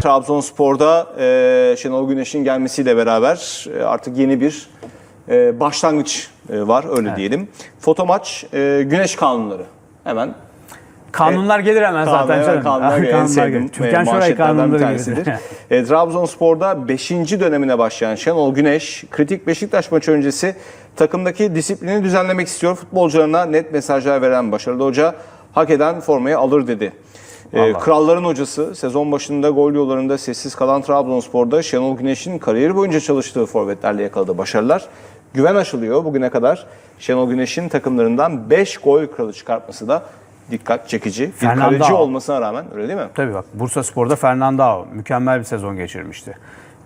Trabzonspor'da e, Şenol Güneş'in gelmesiyle beraber e, artık yeni bir e, başlangıç e, var öyle diyelim. Foto maç e, Güneş kanunları. Hemen Kanunlar gelir hemen Kanun- zaten evet, canım. kanunlar en Kanunlar sevdiğim. Türkan e, Şoray bir kanunları tanesidir. gibi. E, Trabzonspor'da 5. dönemine başlayan Şenol Güneş, kritik Beşiktaş maçı öncesi takımdaki disiplini düzenlemek istiyor. Futbolcularına net mesajlar veren başarılı hoca, hak eden formayı alır dedi. E, Vallahi. kralların hocası sezon başında gol yollarında sessiz kalan Trabzonspor'da Şenol Güneş'in kariyeri boyunca çalıştığı forvetlerle yakaladığı başarılar güven aşılıyor. Bugüne kadar Şenol Güneş'in takımlarından 5 gol kralı çıkartması da dikkat çekici. Bir Fernando kaleci olmasına rağmen öyle değil mi? Tabii bak Bursa Spor'da Fernando mükemmel bir sezon geçirmişti.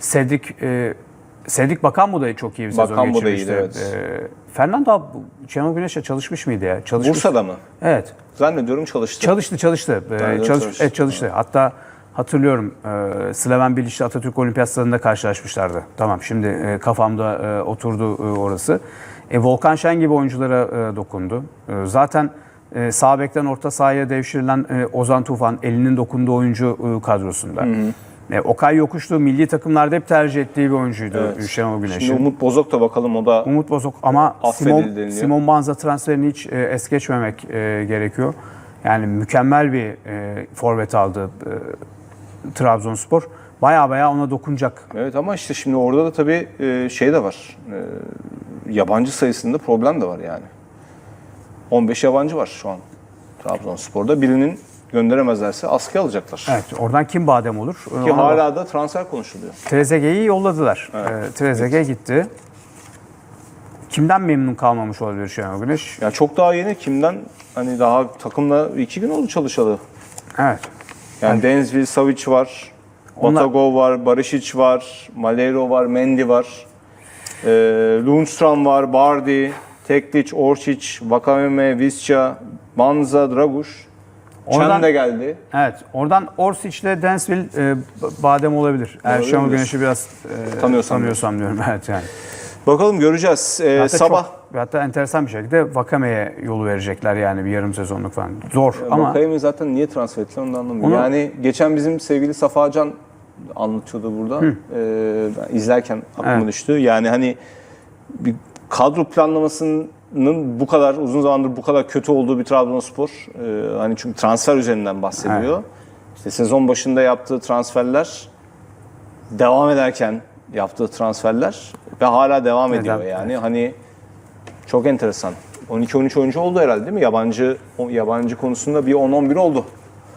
Cedric, e, Cedric Bakan da çok iyi bir sezon Bakan geçirmişti. iyiydi, evet. E, Fernando Şenol Güneş'le çalışmış mıydı ya? Çalışmış. Bursa'da mı? Evet. Zannediyorum çalıştı. Çalıştı çalıştı. Ee, çalış, çalıştı. evet, çalıştı. Hatta hatırlıyorum e, Slaven Bilic'le Atatürk Olimpiyatlarında karşılaşmışlardı. Tamam şimdi e, kafamda e, oturdu e, orası. E, Volkan Şen gibi oyunculara e, dokundu. E, zaten e, sağ bekten orta sahaya devşirilen e, Ozan Tufan elinin dokunduğu oyuncu e, kadrosunda. E, Okay Yokuşlu milli takımlarda hep tercih ettiği bir oyuncuydu Şenol Güneş'in. Şimdi Umut Bozok da bakalım o da Umut Bozok ama Simon. Simon Banza transferini hiç e, es geçmemek e, gerekiyor. Yani mükemmel bir e, forvet aldı e, Trabzonspor. Baya baya ona dokunacak. Evet ama işte şimdi orada da tabii e, şey de var. E, yabancı sayısında problem de var yani. 15 yabancı var şu an Trabzonspor'da. Birinin gönderemezlerse askıya alacaklar. Evet, oradan kim badem olur? E, Ki ona hala da transfer konuşuluyor. Trezeguet'i yolladılar. E, Trezeguet gitti. Kimden memnun kalmamış olabilir Şenol Güneş? Ya çok daha yeni kimden hani daha takımla iki gün oldu çalışalı. Evet. Yani Denzil Savic var, Onlar- Batagov var, Barisic var, Malero var, Mendy var. Ee, Lundstram var, Bardi, Teklic, Orsic, Vakame, Visca, Manza, Draguş. Oradan- Çen de geldi. Evet, oradan Orsic ile Densville e, badem olabilir. Mi? Güneş'i biraz e, Tanıyorsam tanıyorsam diyorum. Evet yani. Bakalım göreceğiz. Ee, Hatta sabah çok- hatta enteresan bir şekilde Vakame'ye yolu verecekler yani bir yarım sezonluk falan. Zor ama Vakayemi zaten niye transfer ettiler onu da anlamıyorum. Onu- Yani geçen bizim sevgili Safacan anlatıyordu burada. Ee, ben izlerken aklıma Evet. düştü. Yani hani bir kadro planlamasının bu kadar uzun zamandır bu kadar kötü olduğu bir Trabzonspor. Ee, hani çünkü transfer üzerinden bahsediyor. İşte sezon başında yaptığı transferler devam ederken yaptığı transferler ve hala devam ediyor Neden? yani. Hani çok enteresan. 12-13 oyuncu oldu herhalde değil mi? Yabancı yabancı konusunda bir 10-11 oldu.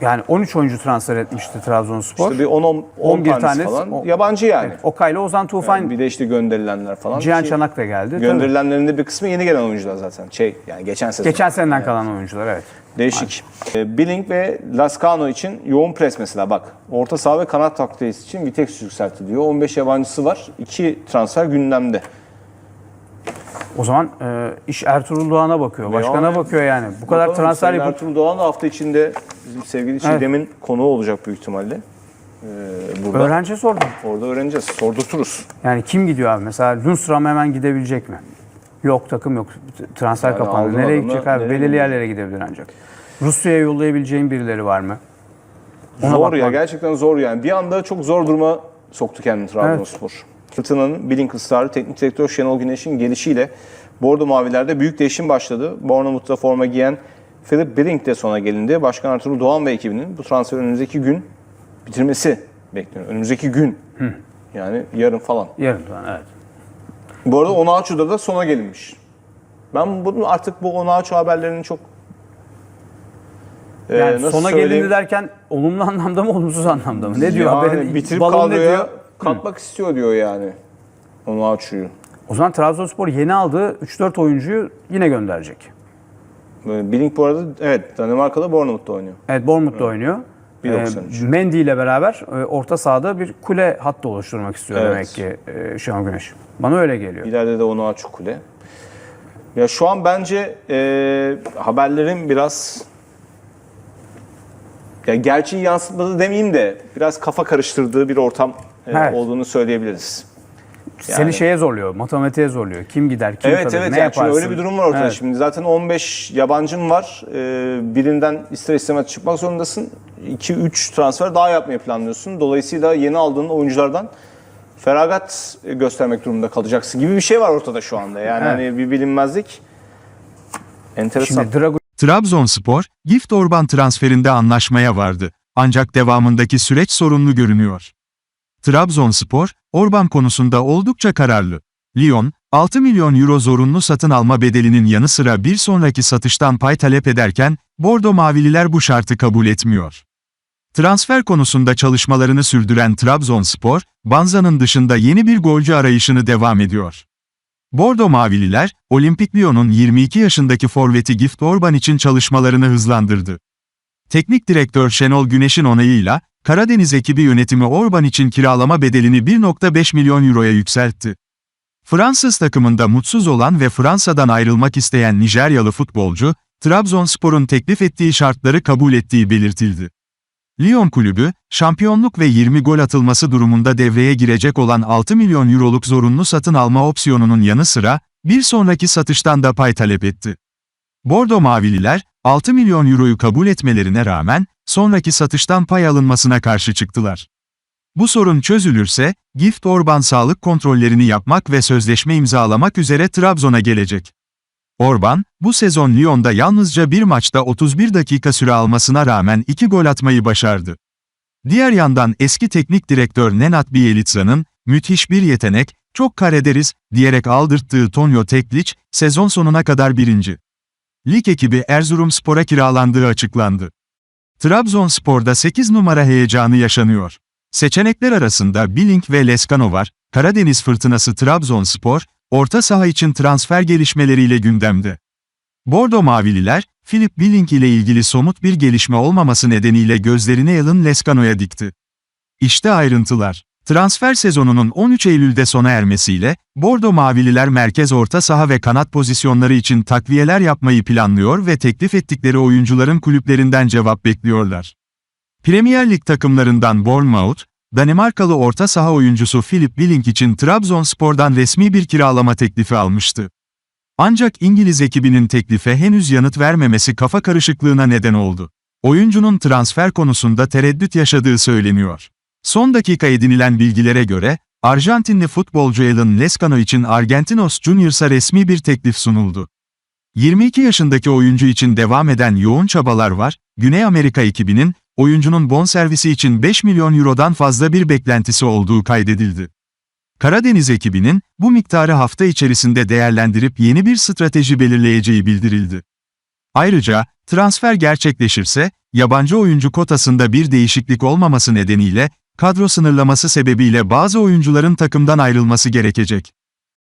Yani 13 oyuncu transfer etmişti Trabzonspor. İşte bir 10 11 tanesi tanesi falan o- yabancı yani. Evet, Okay ile Ozan Tufan, Yani bir de işte gönderilenler falan. Cihan Ki Çanak da geldi. Gönderilenlerin de bir kısmı yeni gelen oyuncular zaten. Şey yani geçen sezon. Geçen seneden kalan oyuncular evet. Değişik. Ee, Billing ve Lascano için yoğun pres mesela bak. Orta saha ve kanat takviyesi için Viteks yükseltiliyor. 15 yabancısı var. 2 transfer gündemde. O zaman e, iş Ertuğrul Doğan'a bakıyor. Başkana Yani- bakıyor yani. Bu kadar Bakalım, transfer yapıp Ertuğrul Doğan da hafta içinde bizim sevgili Çiğdem'in konuğu olacak büyük ihtimalle. Ee, burada. öğrenci sordum. Orada öğreneceğiz. Sordurturuz. Yani kim gidiyor abi? Mesela Lundstram hemen gidebilecek mi? Yok takım yok. Transfer Yani kapandı. aldın Nereye adamı, gidecek abi? nereye Belirli yerlere gidebilir ancak. Rusya'ya yollayabileceğin birileri var mı? Ona zor ya gerçekten zor yani. Bir anda çok zor duruma soktu kendini Trabzonspor. Fırtına'nın Billing ısrarı teknik direktör Şenol Güneş'in gelişiyle Bordo Maviler'de büyük değişim başladı. Bournemouth'ta forma giyen Philip Billing de sona gelindi. Başkan Ertuğrul Doğan ve ekibinin bu transferi önümüzdeki gün bitirmesi bekleniyor. Önümüzdeki gün. Yani yarın falan. Yarın falan evet. Bu arada Onaçu'da da sona gelinmiş. Ben bunu artık bu Onaçu haberlerinin çok e, Yani nasıl sona söyleyeyim? gelindi derken olumlu anlamda mı olumsuz anlamda mı? Ne diyor yani haberin? bitirip kadroya katmak istiyor diyor yani. Onaçu'yu. O zaman Trabzonspor yeni aldığı 3-4 oyuncuyu yine gönderecek. Billing bu arada evet Danimarka'da Bournemouth'ta oynuyor. Evet Bournemouth'ta oynuyor. 1.93. Ee, Mendy ile beraber e, orta sahada bir kule hattı oluşturmak istiyor Evet. demek ki e, Şenol Güneş. Bana öyle geliyor. İleride de Onaçu kule. Ya şu an bence e, haberlerin biraz ya gerçeği yansıtmadı demeyeyim de biraz kafa karıştırdığı bir ortam e, Evet. olduğunu söyleyebiliriz. Seni Yani- şeye zorluyor, matematiğe zorluyor. Kim gider, kim Evet kalır, evet ne yani çünkü yaparsın? öyle bir durum var ortada Evet. şimdi. Zaten 15 yabancım var. Ee, birinden ister istemez çıkmak zorundasın. 2-3 transfer daha yapmayı planlıyorsun. Dolayısıyla yeni aldığın oyunculardan feragat göstermek durumunda kalacaksın gibi bir şey var ortada şu anda. Yani Evet. hani bir bilinmezlik enteresan. Şimdi Drago Trabzonspor, Gift Orban transferinde anlaşmaya vardı. Ancak devamındaki süreç sorunlu görünüyor. Trabzonspor, Orban konusunda oldukça kararlı. Lyon, 6 milyon euro zorunlu satın alma bedelinin yanı sıra bir sonraki satıştan pay talep ederken, Bordo Mavililer bu şartı kabul etmiyor. Transfer konusunda çalışmalarını sürdüren Trabzonspor, Banza'nın dışında yeni bir golcü arayışını devam ediyor. Bordo Mavililer, Olimpik Lyon'un 22 yaşındaki forveti Gift Orban için çalışmalarını hızlandırdı. Teknik direktör Şenol Güneş'in onayıyla, Karadeniz ekibi yönetimi Orban için kiralama bedelini 1.5 milyon euroya yükseltti. Fransız takımında mutsuz olan ve Fransa'dan ayrılmak isteyen Nijeryalı futbolcu, Trabzonspor'un teklif ettiği şartları kabul ettiği belirtildi. Lyon kulübü, şampiyonluk ve 20 gol atılması durumunda devreye girecek olan 6 milyon euroluk zorunlu satın alma opsiyonunun yanı sıra, bir sonraki satıştan da pay talep etti. Bordo Mavililer, 6 milyon euroyu kabul etmelerine rağmen, sonraki satıştan pay alınmasına karşı çıktılar. Bu sorun çözülürse, Gift Orban sağlık kontrollerini yapmak ve sözleşme imzalamak üzere Trabzon'a gelecek. Orban, bu sezon Lyon'da yalnızca bir maçta 31 dakika süre almasına rağmen 2 gol atmayı başardı. Diğer yandan eski teknik direktör Nenad Bielitsa'nın, müthiş bir yetenek, çok karederiz, diyerek aldırttığı Tonyo Tekliç, sezon sonuna kadar birinci. Lig ekibi Erzurumspor'a kiralandığı açıklandı. Trabzonspor'da 8 numara heyecanı yaşanıyor. Seçenekler arasında Bilink ve Leskano var, Karadeniz fırtınası Trabzonspor, orta saha için transfer gelişmeleriyle gündemde. Bordo Mavililer, Philip Bilink ile ilgili somut bir gelişme olmaması nedeniyle gözlerini Alan Leskano'ya dikti. İşte ayrıntılar. Transfer sezonunun 13 Eylül'de sona ermesiyle, Bordo Mavililer merkez orta saha ve kanat pozisyonları için takviyeler yapmayı planlıyor ve teklif ettikleri oyuncuların kulüplerinden cevap bekliyorlar. Premier Lig takımlarından Bournemouth, Danimarkalı orta saha oyuncusu Philip Billing için Trabzonspor'dan resmi bir kiralama teklifi almıştı. Ancak İngiliz ekibinin teklife henüz yanıt vermemesi kafa karışıklığına neden oldu. Oyuncunun transfer konusunda tereddüt yaşadığı söyleniyor. Son dakika edinilen bilgilere göre, Arjantinli futbolcu Alan Lescano için Argentinos Junior'sa resmi bir teklif sunuldu. 22 yaşındaki oyuncu için devam eden yoğun çabalar var, Güney Amerika ekibinin, oyuncunun bonservisi için 5 milyon eurodan fazla bir beklentisi olduğu kaydedildi. Karadeniz ekibinin, bu miktarı hafta içerisinde değerlendirip yeni bir strateji belirleyeceği bildirildi. Ayrıca, transfer gerçekleşirse, yabancı oyuncu kotasında bir değişiklik olmaması nedeniyle, kadro sınırlaması sebebiyle bazı oyuncuların takımdan ayrılması gerekecek.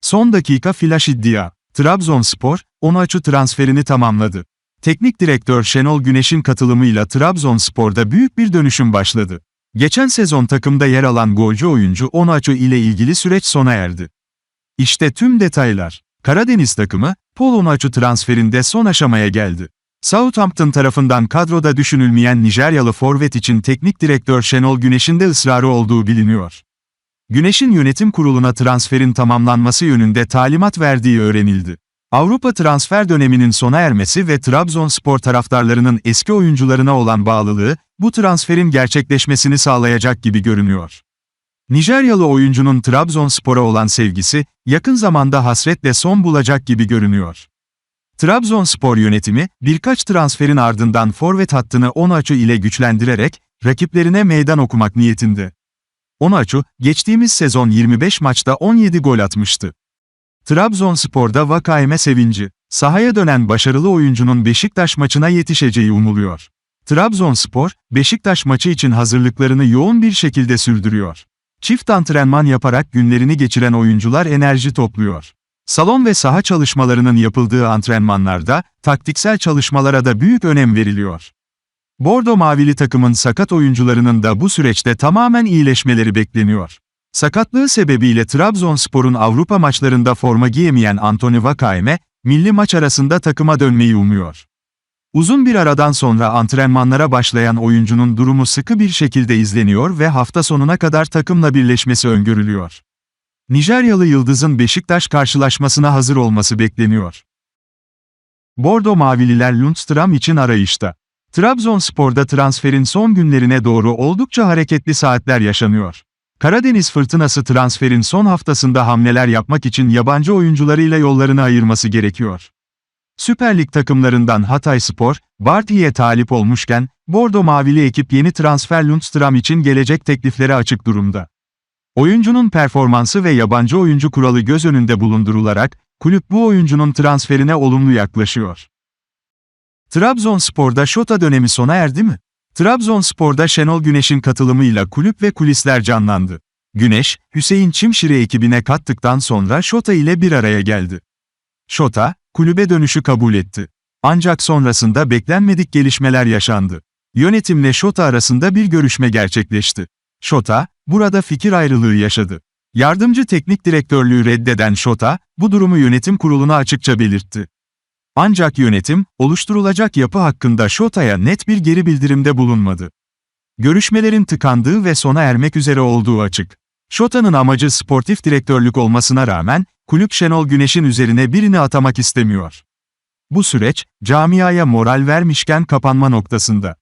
Son dakika flash iddia. Trabzonspor, Onaçu transferini tamamladı. Teknik direktör Şenol Güneş'in katılımıyla Trabzonspor'da büyük bir dönüşüm başladı. Geçen sezon takımda yer alan golcü oyuncu Onaçu ile ilgili süreç sona erdi. İşte tüm detaylar. Karadeniz takımı, Paul Onaçu transferinde son aşamaya geldi. Southampton tarafından kadroda düşünülmeyen Nijeryalı forvet için teknik direktör Şenol Güneş'in de ısrarı olduğu biliniyor. Güneş'in yönetim kuruluna transferin tamamlanması yönünde talimat verdiği öğrenildi. Avrupa transfer döneminin sona ermesi ve Trabzonspor taraftarlarının eski oyuncularına olan bağlılığı, bu transferin gerçekleşmesini sağlayacak gibi görünüyor. Nijeryalı oyuncunun Trabzonspor'a olan sevgisi, yakın zamanda hasretle son bulacak gibi görünüyor. Trabzonspor yönetimi, birkaç transferin ardından forvet hattını Onaçu ile güçlendirerek, rakiplerine meydan okumak niyetinde. Onaçu, geçtiğimiz sezon 25 maçta 17 gol atmıştı. Trabzonspor'da Vakaime sevinci, sahaya dönen başarılı oyuncunun Beşiktaş maçına yetişeceği umuluyor. Trabzonspor, Beşiktaş maçı için hazırlıklarını yoğun bir şekilde sürdürüyor. Çift antrenman yaparak günlerini geçiren oyuncular enerji topluyor. Salon ve saha çalışmalarının yapıldığı antrenmanlarda, taktiksel çalışmalara da büyük önem veriliyor. Bordo Mavili takımın sakat oyuncularının da bu süreçte tamamen iyileşmeleri bekleniyor. Sakatlığı sebebiyle Trabzonspor'un Avrupa maçlarında forma giyemeyen Anthony Vakaime, milli maç arasında takıma dönmeyi umuyor. Uzun bir aradan sonra antrenmanlara başlayan oyuncunun durumu sıkı bir şekilde izleniyor ve hafta sonuna kadar takımla birleşmesi öngörülüyor. Nijeryalı Yıldız'ın Beşiktaş karşılaşmasına hazır olması bekleniyor. Bordo Mavililer Lundstram için arayışta. Trabzonspor'da transferin son günlerine doğru oldukça hareketli saatler yaşanıyor. Karadeniz Fırtınası transferin son haftasında hamleler yapmak için yabancı oyuncularıyla yollarını ayırması gerekiyor. Süper Lig takımlarından Hatay Spor, Barty'ye talip olmuşken, Bordo Mavili ekip yeni transfer Lundstram için gelecek tekliflere açık durumda. Oyuncunun performansı ve yabancı oyuncu kuralı göz önünde bulundurularak, kulüp bu oyuncunun transferine olumlu yaklaşıyor. Trabzonspor'da Şota dönemi sona erdi mi? Trabzonspor'da Şenol Güneş'in katılımıyla kulüp ve kulisler canlandı. Güneş, Hüseyin Çimşir'i ekibine kattıktan sonra Şota ile bir araya geldi. Şota, kulübe dönüşü kabul etti. Ancak sonrasında beklenmedik gelişmeler yaşandı. Yönetimle Şota arasında bir görüşme gerçekleşti. Şota, burada fikir ayrılığı yaşadı. Yardımcı teknik direktörlüğü reddeden Şota, bu durumu yönetim kuruluna açıkça belirtti. Ancak yönetim, oluşturulacak yapı hakkında Şota'ya net bir geri bildirimde bulunmadı. Görüşmelerin tıkandığı ve sona ermek üzere olduğu açık. Şota'nın amacı sportif direktörlük olmasına rağmen, kulüp Şenol Güneş'in üzerine birini atamak istemiyor. Bu süreç, camiaya moral vermişken kapanma noktasında.